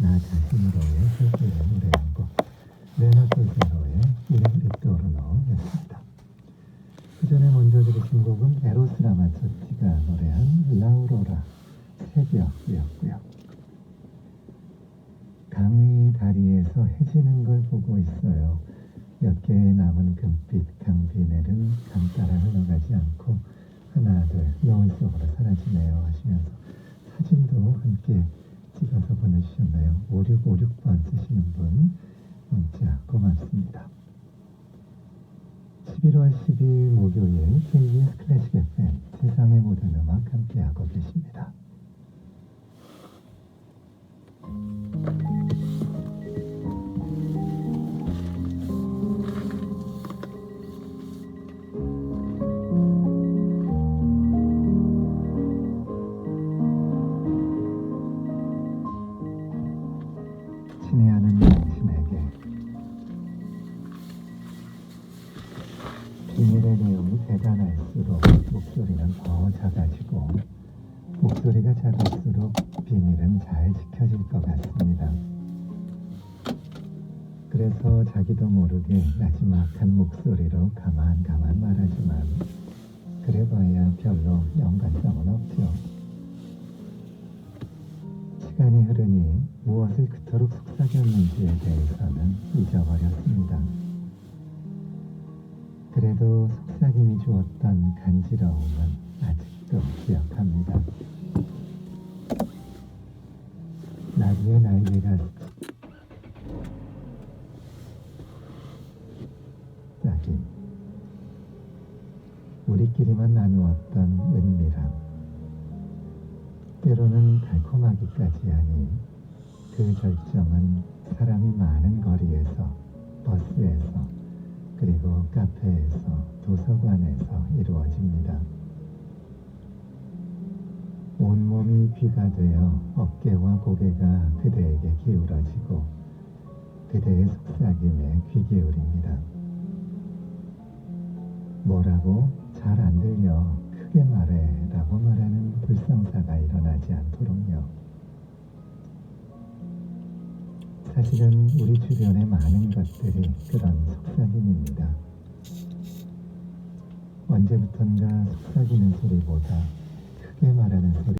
나 자신으로의 실수를 노래한 곡 레나솔세로의 Il Ritorno였습니다. 그 전에 먼저 들으신 곡은 에로스 라마초티가 노래한 라우로라 새벽이었고요. 강의 다리에서 해지는 걸 보고 있어요. 몇 개의 남은 금빛 강비늘은 강 따라 흘러가지 않고 하나 둘 노을 속으로 사라지네요 하시면서 사진도 함께 찍어서 보내주셨나요? 5656번 쓰시는 분 문자 고맙습니다. 11월 10일 목요일 KBS 클래식 FM 세상의 모든 음악 함께하고 계십니다. 친애하는 당신에게 비밀의 내용이 대단할수록 목소리는 더 작아지고 목소리가 작을수록 비밀은 잘 지켜질 것 같습니다. 그래서 자기도 모르게 나지막한 목소리로 가만 가만 말하지만 그래봐야 별로 연관성은 없죠. 시간이 흐르니 무엇을 그토록 속삭였는지에 대해서는 잊어버렸습니다. 그래도 속삭임이 주었던 간지러움은 아직도 기억합니다. 나비의 날개가 짝인 우리끼리만 나누었던 은밀함 때로는 달콤하기까지 하니 그 결정은 사람이 많은 거리에서 버스에서 그리고 카페에서 도서관에서 이루어집니다. 온몸이 귀가 되어 어깨와 고개가 그대에게 기울어지고 그대의 속삭임에 귀 기울입니다. 뭐라고 잘 안 들려 크게 말해 라고 말하는 불상사가 일어나지 않도록요. 사실은 우리 주변의 많은 것들이 그런 속삭임입니다. 언제부턴가 속삭이는 소리보다 크게 말하는 소리